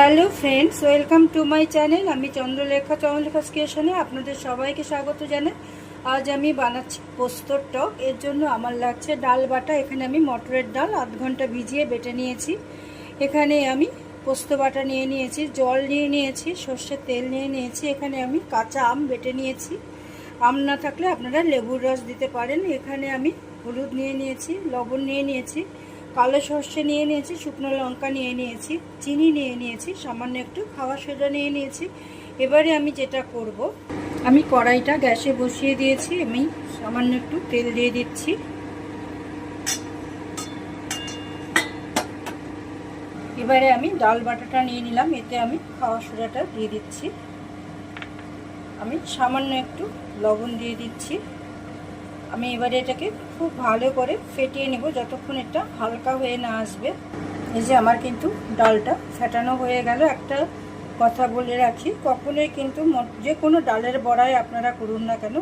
Hello friends, welcome to my channel. আমি চন্দ্রলেখা চন্দ্রলেখা স্টেশনে আপনাদের সবাইকে স্বাগত জানাই। আজ আমি বানাচ্ছি পোস্তর টক। এর জন্য আমার লাগছে ডাল বাটা। এখানে আমি মটরের ডাল আধ ঘণ্টা ভিজিয়ে বেটে নিয়েছি। এখানে আমি পোস্ত বাটা নিয়ে নিয়েছি, জল নিয়ে নিয়েছি, সর্ষের তেল নিয়ে নিয়েছি। এখানে আমি কাঁচা আম বেটে নিয়েছি। আম না থাকলে আপনারা লেবুর রস দিতে পারেন। এখানে আমি হলুদ নিয়ে নিয়েছি, লবণ নিয়ে নিয়েছি। কালো সর্ষে নিয়ে নিয়েছি, শুকনো লঙ্কা নিয়ে নিয়েছি, চিনি নিয়ে নিয়েছি, সামান্য একটু খাওয়া সোডা নিয়ে নিয়েছি। এবারে আমি যেটা করব, আমি কড়াইটা গ্যাসে বসিয়ে দিয়েছি, আমি সামান্য একটু তেল দিয়ে দিচ্ছি। এবারে আমি ডাল বাটাটা নিয়ে নিলাম, এতে আমি খাওয়া সোডাটা দিয়ে দিচ্ছি। আমি সামান্য একটু লবণ দিয়ে দিচ্ছি। আমি এবারে এটাকে খুব ভালো করে ফেটিয়ে নেব যতক্ষণ এটা হালকা হয়ে না আসবে। এই যে আমার কিন্তু ডালটা ফেটানো হয়ে গেল। একটা কথা বলে রাখি, কখনোই কিন্তু যে কোনো ডালের বড়াই আপনারা করুন না কেন,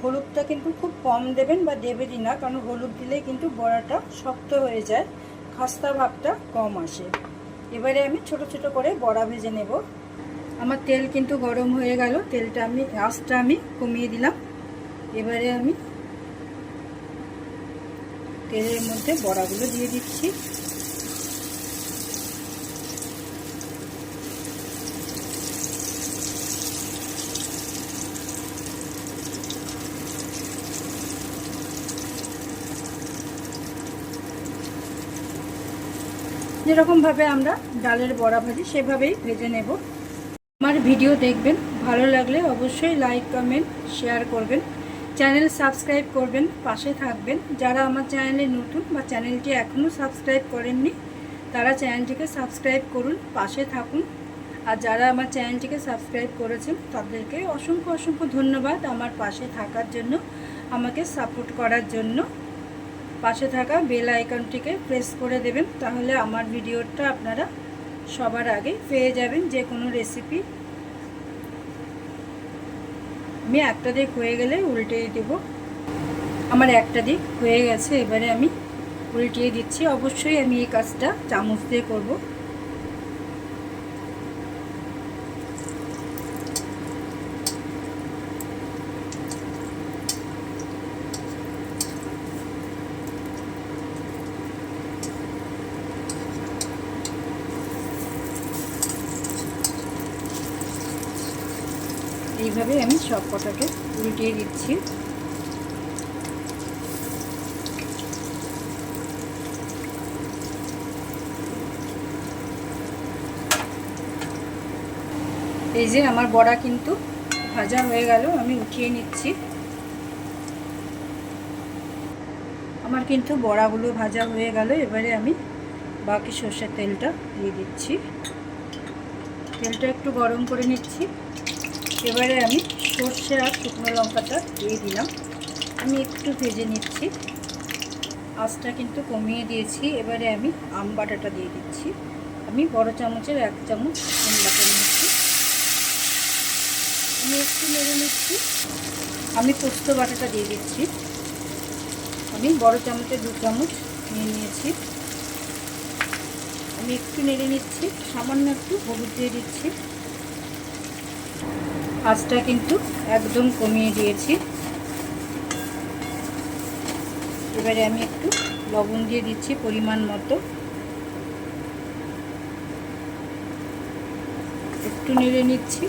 হলুদটা কিন্তু খুব কম দেবেন বা দেবেনই না কারণ হলুদ দিলেই কিন্তু বড়াটা শক্ত হয়ে যায়, খাস্তা ভাবটা কম আসে। এবারে আমি ছোট ছোট করে বড়া ভেজে নেব। আমার তেল কিন্তু গরম হয়ে গেল, তেলটা আমি আঁচটা আমি কমিয়ে দিলাম। এবারে আমি তেলের মধ্যে বড়াগুলো দিয়ে দিচ্ছি। যেরকমভাবে আমরা ডালের বড়া ভাজি সেভাবেই ভেজে নেব। আমার ভিডিও দেখবেন, ভালো লাগলে অবশ্যই লাইক কমেন্ট শেয়ার করবেন। চ্যানেল সাবস্ক্রাইব করবেন, পাশে থাকবেন। যারা আমার চ্যানেলে নতুন বা চ্যানেলটি এখনও সাবস্ক্রাইব করেননি, তারা চ্যানেলটিকে সাবস্ক্রাইব করুন, পাশে থাকুন। আর যারা আমার চ্যানেলটিকে সাবস্ক্রাইব করেছেন, তাদেরকে অসংখ্য অসংখ্য ধন্যবাদ আমার পাশে থাকার জন্য, আমাকে সাপোর্ট করার জন্য। পাশে থাকা বেল আইকনটিকে প্রেস করে দেবেন, তাহলে আমার ভিডিওটা আপনারা সবার আগে পেয়ে যাবেন, যে কোনো রেসিপি আমি একটা দিক হয়ে গেলে উল্টিয়ে দেব। আমার একটা দিক হয়ে গেছে, এবারে আমি উল্টিয়ে দিচ্ছি। অবশ্যই আমি এই কাজটা চামচ দিয়ে করব। এইভাবে আমি সব কটাকে উল্টিয়ে দিচ্ছি। এই যে আমার বড়া কিন্তু ভাজা হয়ে গেল, আমি উঠিয়ে নিচ্ছি। আমার কিন্তু বড়াগুলো ভাজা হয়ে গেল, এবারে আমি বাকি সর্ষের তেলটা দিয়ে দিচ্ছি। তেলটা একটু গরম করে নিচ্ছি। এবারে আমি সর্ষে আর শুকনো লঙ্কাটা দিয়ে দিলাম। আমি একটু ভেজে নিচ্ছি। আঁচটা কিন্তু কমিয়ে দিয়েছি। এবারে আমি আম বাটাটা দিয়ে দিচ্ছি। আমি বড় চামচের এক চামচ আম বাটা নিচ্ছি আমি একটু নেড়ে নিচ্ছি। আমি পোস্ত বাটাটা দিয়ে দিচ্ছি। আমি বড় চামচের দু চামচ নিয়ে নিয়েছি। আমি একটু নেড়ে নিচ্ছি। সামান্য একটু হলুদ দিয়ে দিচ্ছি। আঁচটা কিন্তু একদম কমিয়ে দিয়েছি। এবারে আমি একটু লবণ দিয়ে দিচ্ছি পরিমাণ মতো। একটু নেড়ে নিচ্ছি।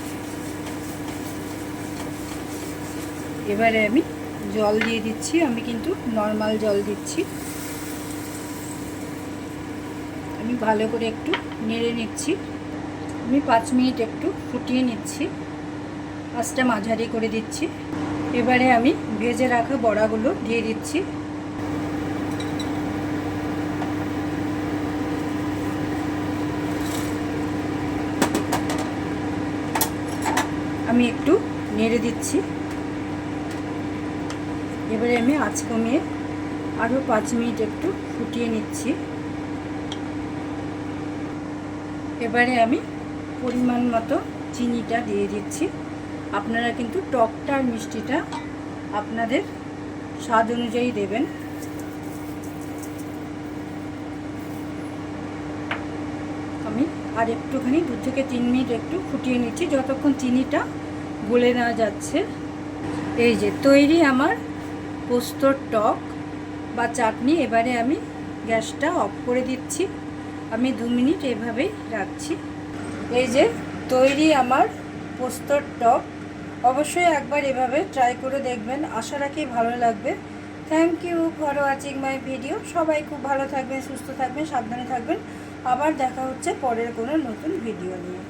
এবারে আমি জল দিয়ে দিচ্ছি, আমি কিন্তু নর্মাল জল দিচ্ছি। আমি ভালো করে একটু নেড়ে নিচ্ছি। আমি পাঁচ মিনিট একটু ফুটিয়ে নিচ্ছি। আঁচটা মাঝারি করে দিচ্ছি। এবারে আমি ভেজে রাখা বড়াগুলো দিয়ে দিচ্ছি। আমি একটু নেড়ে দিচ্ছি। এবারে আমি আঁচ কমিয়ে আরও পাঁচ মিনিট একটু ফুটিয়ে নিচ্ছি। এবারে আমি পরিমাণ মতো চিনিটা দিয়ে দিচ্ছি। আপনারা কিন্তু টকটা আর মিষ্টিটা আপনাদের স্বাদ অনুযায়ী দেবেন। আমি আর একটুখানি, দু থেকে তিন মিনিট একটু ফুটিয়ে নিচ্ছি, যতক্ষণ চিনিটা গলে না যাচ্ছে। এই যে, তৈরি আমার পোস্তর টক বা চাটনি। এবারে আমি গ্যাসটা অফ করে দিচ্ছি। আমি দু মিনিট এভাবেই রাখছি। এই যে, তৈরি আমার পোস্তর টক অবশ্যই একবার এভাবে ট্রাই করে দেখবেন। আশা রাখি ভালো লাগবে। Thank you for watching my video সবাই খুব ভালো থাকবেন, সুস্থ থাকবেন, সাবধানে থাকবেন। আবার দেখা হচ্ছে পরের কোনো নতুন ভিডিও নিয়ে।